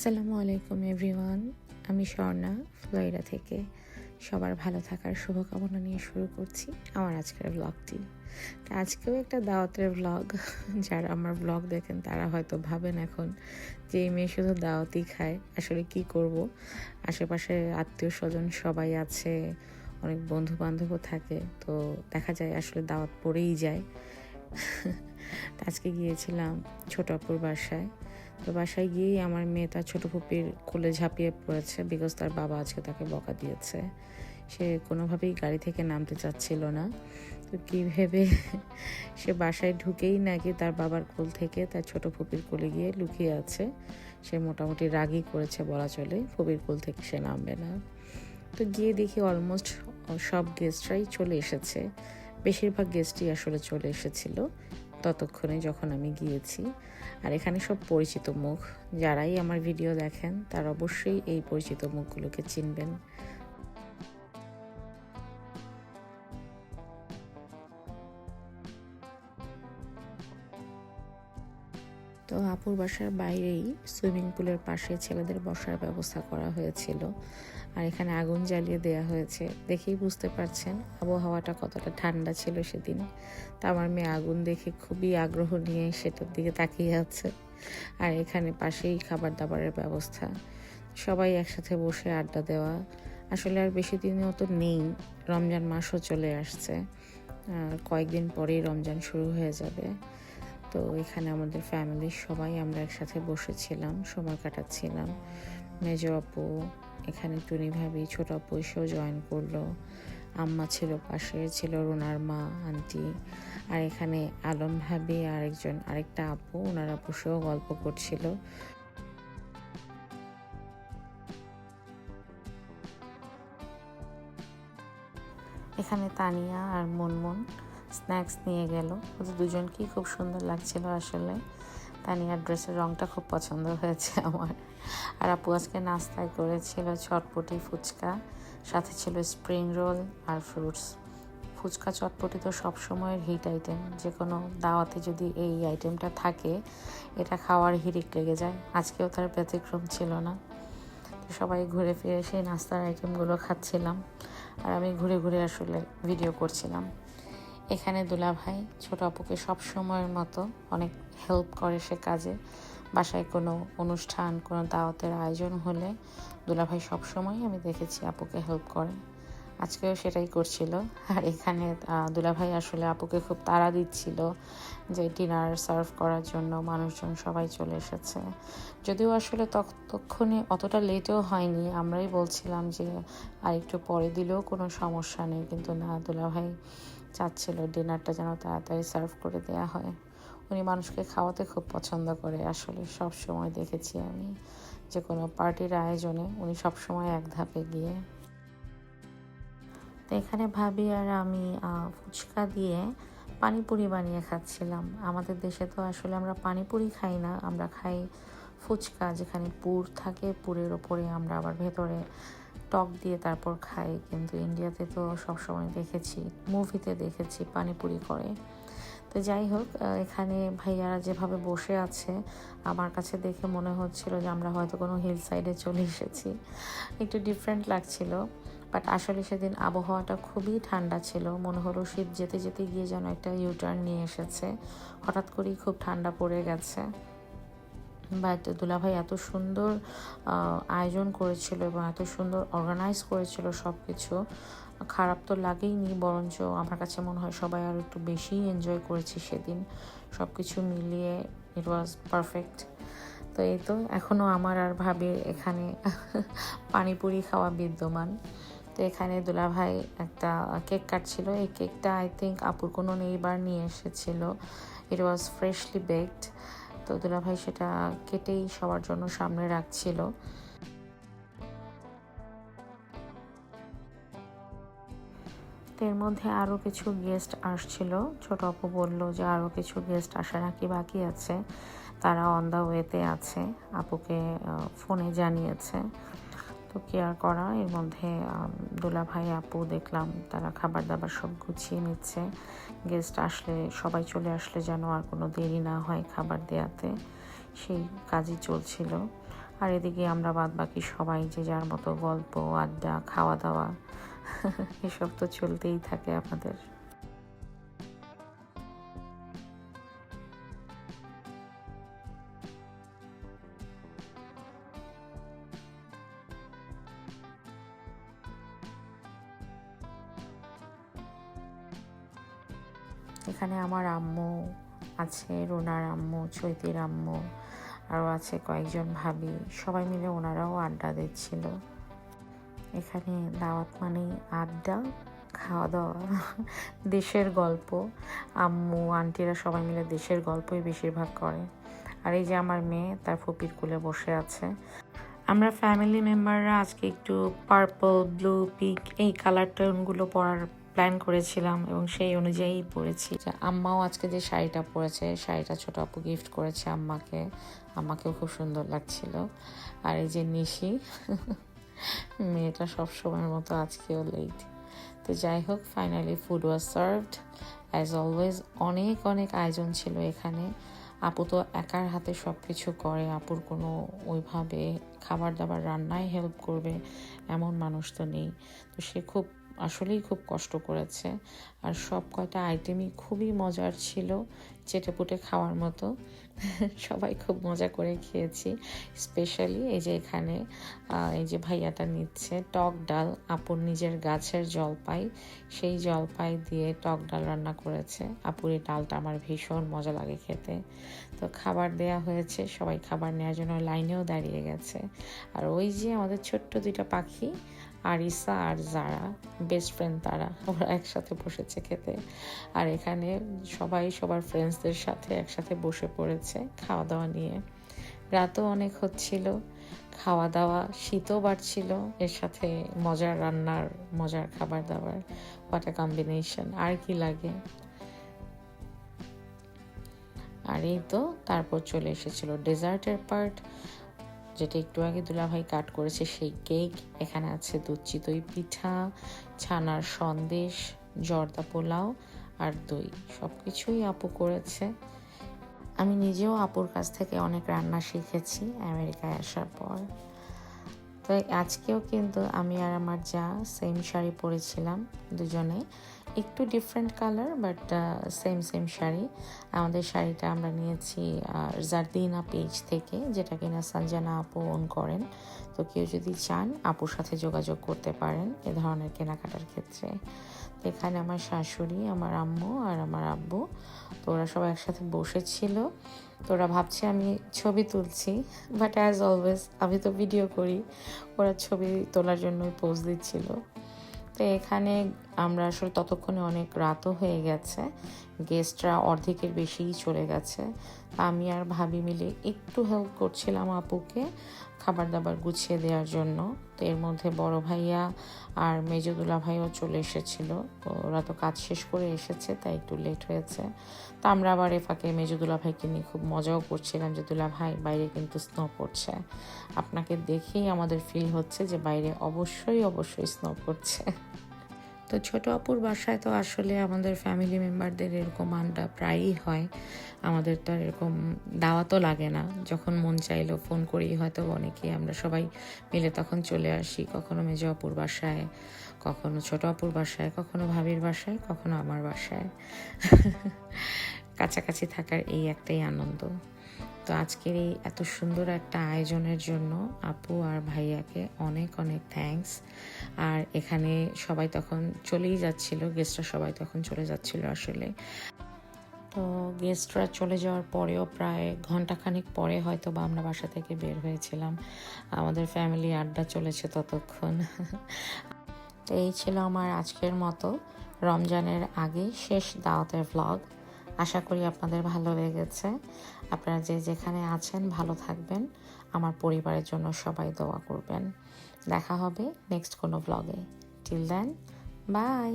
আসসালামু আলাইকুম, এভরিওয়ান। আমি স্বর্ণা, ফ্লোরিডা থেকে। সবার ভালো থাকার শুভকামনা নিয়ে শুরু করছি আমার আজকের ব্লগটি আজকেও একটা দাওয়াতের ব্লগ যারা আমার ব্লগ দেখেন, তারা হয়তো ভাবেন এখন যে এই মেয়ে শুধু দাওয়াতই খায়, আসলে কি করব? আশেপাশে আত্মীয় স্বজন সবাই আছে, অনেক বন্ধু বান্ধবও থাকে, তো দেখা যায় আসলে দাওয়াত পড়েই যায়। আজকে গিয়েছিলাম ছোট অপুর বাসায়। তো বাসায় গিয়েই আমার মেয়ে তার ছোটো ফুপির কোলে ঝাঁপিয়ে পড়েছে বিকজ তার বাবা আজকে তাকে বকা দিয়েছে। সে কোনোভাবেই গাড়ি থেকে নামতে চাচ্ছিল না। তো কী ভেবে সে বাসায় ঢুকেই নাকি তার বাবার কোল থেকে তার ছোট ফুপির কোলে গিয়ে লুকিয়ে আছে। সে মোটামুটি রাগই করেছে বলা চলে, ফুপির কোল থেকে সে নামবে না। তো গিয়ে দেখি অলমোস্ট সব গেস্টরাই চলে এসেছে। বেশিরভাগ গেস্টই আসলে চলে এসেছিল। ততক্ষণে যখন আমি গিয়েছি। আর এখানে সব পরিচিত মুখ, যারাই আমার ভিডিও দেখেন, তারা অবশ্যই এই পরিচিত মুখগুলোকে চিনবেন। তো আপুর বাসার বাইরেই সুইমিং পুলের পাশে ছেলেদের বসার ব্যবস্থা করা হয়েছিল। আর এখানে আগুন জ্বালিয়ে দেওয়া হয়েছে। দেখেই বুঝতে পারছেন আবহাওয়াটা কতটা ঠান্ডা ছিল সেদিন। তা আমার মেয়ে আগুন দেখে খুবই আগ্রহ নিয়ে সেটার দিকে তাকিয়ে আছে। আর এখানে পাশেই খাবার দাবারের ব্যবস্থা। সবাই একসাথে বসে আড্ডা দেওয়া। আসলে আর বেশি দিনও তো নেই। রমজান মাসও চলে আসছে। আর কয়েকদিন পরেই রমজান শুরু হয়ে যাবে। তো এখানে আমাদের ফ্যামিলির সবাই আমরা একসাথে বসেছিলাম, সময় কাটাচ্ছিলাম। মেজ আপু, এখানে টুনি ভাবি, ছোট আপু এসেও জয়েন করল। আম্মা ছিল পাশে, ছিল রুনার মা, আন্টি। আর এখানে আলম ভাবি আর একজন আরেকটা আপু, ওনারা সেও গল্প করছিল। এখানে তানিয়া আর মনমন। স্ন্যাক্স নিয়ে গেল। ওদের দুজনকেই খুব সুন্দর লাগছিল আসলে। তানিয়ার ড্রেসের রঙটা খুব পছন্দ হয়েছে আমার। আর আপু আজকে নাস্তায় করেছিল চটপটি ফুচকা, সাথে ছিল স্প্রিং রোল আর ফ্রুটস ফুচকা, চটপটি তো সবসময়ের হিট আইটেম যে কোনো দাওয়াতে যদি এই আইটেমটা থাকে, এটা খাওয়ার হিরিক লেগে যায়। আজকেও তার ব্যতিক্রম ছিল না। সবাই ঘুরে ফিরে সেই নাস্তার আইটেমগুলো খাচ্ছিলাম। আর আমি ঘুরে ঘুরে আসলে ভিডিও করছিলাম। এখানে দুলা ভাই ছোট আপুকে সব সময়ের মতো অনেক হেল্প করে সে কাজে। বাসায় কোনো অনুষ্ঠান, কোনো দাওয়াতের আয়োজন হলে দুলাভাই সবসময় আমি দেখেছি আপুকে হেল্প করে। আজকেও সেটাই করছিল। আর এখানে দুলাভাই আসলে আপুকে খুব তাড়া দিচ্ছিল যে ডিনার সার্ভ করার জন্য মানুষজন সবাই চলে এসেছে। যদিও আসলে ততক্ষণে অতটা লেটেও হয়নি। আমরাই বলছিলাম যে, আর একটু পরে দিলেও কোনো সমস্যা নেই। কিন্তু না, দুলাভাই চাচ্ছিল ডিনারটা যেন তাড়াতাড়ি সার্ভ করে দেওয়া হয়। উনি মানুষকে খাওয়াতে খুব পছন্দ করে আসলে, সব সময় দেখেছি আমি যে কোনো পার্টির আয়োজনে উনি সব সময় এক ধাপে গিয়ে তো এখানে ভাবি আর আমি ফুচকা দিয়ে পানিপুরি বানিয়ে খাচ্ছিলাম। আমাদের দেশে তো আসলে আমরা পানিপুরি খাই না, আমরা খাই ফুচকা যেখানে পুর থাকে, পুরের ওপরে আমরা আবার ভেতরে টক দিয়ে তারপর খায় কিন্তু ইন্ডিয়াতে তো সবসময় দেখেছি, মুভিতে দেখেছি, পানিপুরি করে। তো যাই হোক এখানে ভাইয়ারা যেভাবে বসে আছে, আমার কাছে দেখে মনে হচ্ছিল যে আমরা হয়তো কোনো হিল সাইডে চলে এসেছি। একটু ডিফারেন্ট লাগছিল বাট আসলে সেদিন আবহাওয়াটা খুবই ঠান্ডা ছিল। মনে হলো শীত যেতে যেতে গিয়ে যেন একটা ইউটার্ন নিয়ে এসেছে। হঠাৎ করেই খুব ঠান্ডা পড়ে গেছে। বাট দুলাভাই এত সুন্দর আয়োজন করেছিল এবং এত সুন্দর অর্গানাইজ করেছিল সব কিছু খারাপ তো লাগেইনি, বরঞ্চ আমার কাছে মনে হয় সবাই আরও একটু বেশি এনজয় করেছি সেদিন। সব কিছু মিলিয়ে ইট ওয়াজ পারফেক্ট তো এই তো এখনও আমার আর ভাবির এখানে পানিপুরি খাওয়া বিদ্যমান। তো এখানে দুলাভাই একটা কেক কাটছিল, এই কেকটা আই থিঙ্ক আপুর কোনো নেইবার নিয়ে এসেছিল। ইট ওয়াজ ফ্রেশলি বেকড তো দুলাভাই সেটা কেটেই সবার জন্য সামনে রাখছিল। এর মধ্যে আরও কিছু গেস্ট আসছিল। ছোট অপু বলল যে আরও কিছু গেস্ট আসা নাকি বাকি আছে। তারা অন দ্য ওয়েতে আছে। আপুকে ফোনে জানিয়েছে। তো কেয়ার করা এর মধ্যে দোলা ভাই, আপু দেখলাম তারা খাবার দাবার সব গুছিয়ে নিচ্ছে। গেস্ট আসলে, সবাই চলে আসলে যেন আর কোনো দেরি না হয় খাবার দেওয়াতে সেই কাজই চলছিল। আর এদিকে আমরা বাদ বাকি সবাই যে যার মতো গল্প, আড্ডা খাওয়া দাওয়া এসব তো চলতেই থাকে আমাদের এখানে আমার আম্মু আছে, রোনার আম্মু, চৈতির আম্মু, আরও আছে কয়েকজন ভাবি। সবাই মিলে ওনারাও আড্ডা দিচ্ছিল। এখানে দাওয়াত মানেই আড্ডা খাওয়া দাওয়া দেশের গল্প। আম্মু, আন্টিরা সবাই মিলে দেশের গল্পই বেশিরভাগ করে। আর এই যে আমার মেয়ে, তার ফুপির কুলে বসে আছে। আমরা ফ্যামিলি মেম্বাররা আজকে একটু পার্পল ব্লু পিক এই কালার টোনগুলো পরার প্ল্যান করেছিলাম এবং সেই অনুযায়ী পরেছি আম্মাও আজকে যে শাড়িটা পরেছে, শাড়িটা ছোট আপু গিফট করেছে আম্মাকে। আম্মাকেও খুব সুন্দর লাগছিল। আর এই যে নিশি, মেয়েটা সব সময়ের মতো আজকেও লেট তো যাই হোক finally food was served as always অনেক অনেক আয়োজন ছিল এখানে। আপু তো একার হাতে সব কিছু করে, আপুর কোনো ওইভাবে খাবার দাবার রান্নায় হেল্প করবে এমন মানুষ তো নেই। তো সে খুব আসলেই খুব কষ্ট করেছে। আর সব কয়টা আইটেমই খুবই মজার ছিল, চেটেপুটে খাওয়ার মতো। সবাই খুব মজা করে খেয়েছি স্পেশালি এই যে এখানে এই যে ভাইয়াটা নিচ্ছে টক ডাল, আপুর নিজের গাছের জলপাই। সেই জলপাই দিয়ে টক ডাল রান্না করেছে। আপুর এই ডালটা আমার ভীষণ মজা লাগে খেতে। তো খাবার দেয়া হয়েছে, সবাই খাবার নেওয়ার জন্য লাইনেও দাঁড়িয়ে গেছে। আর ওই যে আমাদের ছোট্ট দুইটা পাখি আরিসা আর জারা বেস্ট ফ্রেন্ড তারা, ওরা একসাথে বসেছে খেতে। আর এখানে সবাই সবার ফ্রেন্ডসদের সাথে একসাথে বসে পড়েছে খাওয়া দাওয়া নিয়ে। রাতও অনেক হচ্ছিল খাওয়া দাওয়া শীতও বাড়ছিল, এর সাথে মজার রান্নার, মজার খাবার দাবার হোয়াট এ কম্বিনেশন আর কি লাগে। আর এই তো, তারপর চলে এসেছিল ডেজার্টের পার্ট যেটা একটু আগে দুলাভাই কাট করেছে, সেই কেক এখানে আছে দুধ চিতই পিঠা, ছানার সন্দেশ, জর্দা পোলাও আর দই। সব কিছুই আপু করেছে। আমি নিজেও আপুর কাছ থেকে অনেক রান্না শিখেছি আমেরিকায় আসার পর। তো আজকেও কিন্তু আমি আর আমার যা সেম শাড়ি পরেছিলাম দুজনে। একটু different colour but same same sari. আমাদের শাড়িটা আমরা নিয়েছি জার্দিনা পেজ থেকে, যেটা কিনা সঞ্জানা আপু ওন করেন। তো কেউ যদি চান, আপুর সাথে যোগাযোগ করতে পারেন এ ধরনের কেনাকাটার ক্ষেত্রে। এখানে আমার শাশুড়ি, আমার আম্মু আর আমার আব্বু। তো ওরা সবাই একসাথে বসেছিল। তো ওরা ভাবছে আমি ছবি তুলছি বাট অ্যাজ অলওয়েজ আমি তো ভিডিও করি। ওরা ছবি তোলার জন্যই পোজ দিচ্ছিল। তো এখানে আমরা আসলে ততক্ষণে অনেক রাতও হয়ে গেছে। গেস্টরা অর্ধেকের বেশিই চলে গেছে। তা আমি আর ভাবি মিলে একটু হেল্প করছিলাম আপুকে খাবার দাবার গুছিয়ে দেওয়ার জন্য। তো এর মধ্যে বড় ভাইয়া আর মেজদুলা ভাইও চলে এসেছিল। ওরা তো কাজ শেষ করে এসেছে, তাই একটু লেট হয়েছে। তা আমরা আবার এ ফাঁকে মেজদুলা ভাইকে নিয়ে খুব মজাও করছিলাম যে, দুলা ভাই, বাইরে কিন্তু স্নো পড়ছে। আপনাকে দেখেই আমাদের ফিল হচ্ছে যে, বাইরে অবশ্যই অবশ্যই স্নো পড়ছে। তো ছোট অপুর বাসায় তো আসলে আমাদের ফ্যামিলি মেম্বারদের এরকম আড্ডা প্রায়ই হয়। আমাদের তো আর এরকম দাওয়াতও লাগে না। যখন মন চাইলো ফোন করেই হয়তো অনেকেই আমরা সবাই মিলে তখন চলে আসি। কখনো মেজ অপুর বাসায়, কখনো ছোট অপুর বাসায়, কখনো ভাবির বাসায়, কখনো আমার বাসায়। কাছাকাছি থাকার এই একটাই আনন্দ। তো আজকের এই এত সুন্দর একটা আয়োজনের জন্য আপু আর ভাইয়াকে অনেক অনেক থ্যাংকস আর এখানে সবাই তখন চলেই যাচ্ছিল গেস্টরা সবাই তখন চলে যাচ্ছিল আসলে। তো গেস্টরা চলে যাওয়ার পরেও প্রায় ঘন্টাখানিক পরে হয়তো বা আমরা বাসা থেকে বের হয়েছিলাম। আমাদের ফ্যামিলি আড্ডা চলেছে ততক্ষণ। তো এই ছিল আমার আজকের মতো রমজানের আগে শেষ দাওয়াতের ভ্লগ আশা করি আপনাদের ভালো লেগেছে। আপনারা যে যেখানে আছেন, ভালো থাকবেন। আমার পরিবারের জন্য সবাই দোয়া করবেন। দেখা হবে নেক্সট কোনো ব্লগে টিল দেন বাই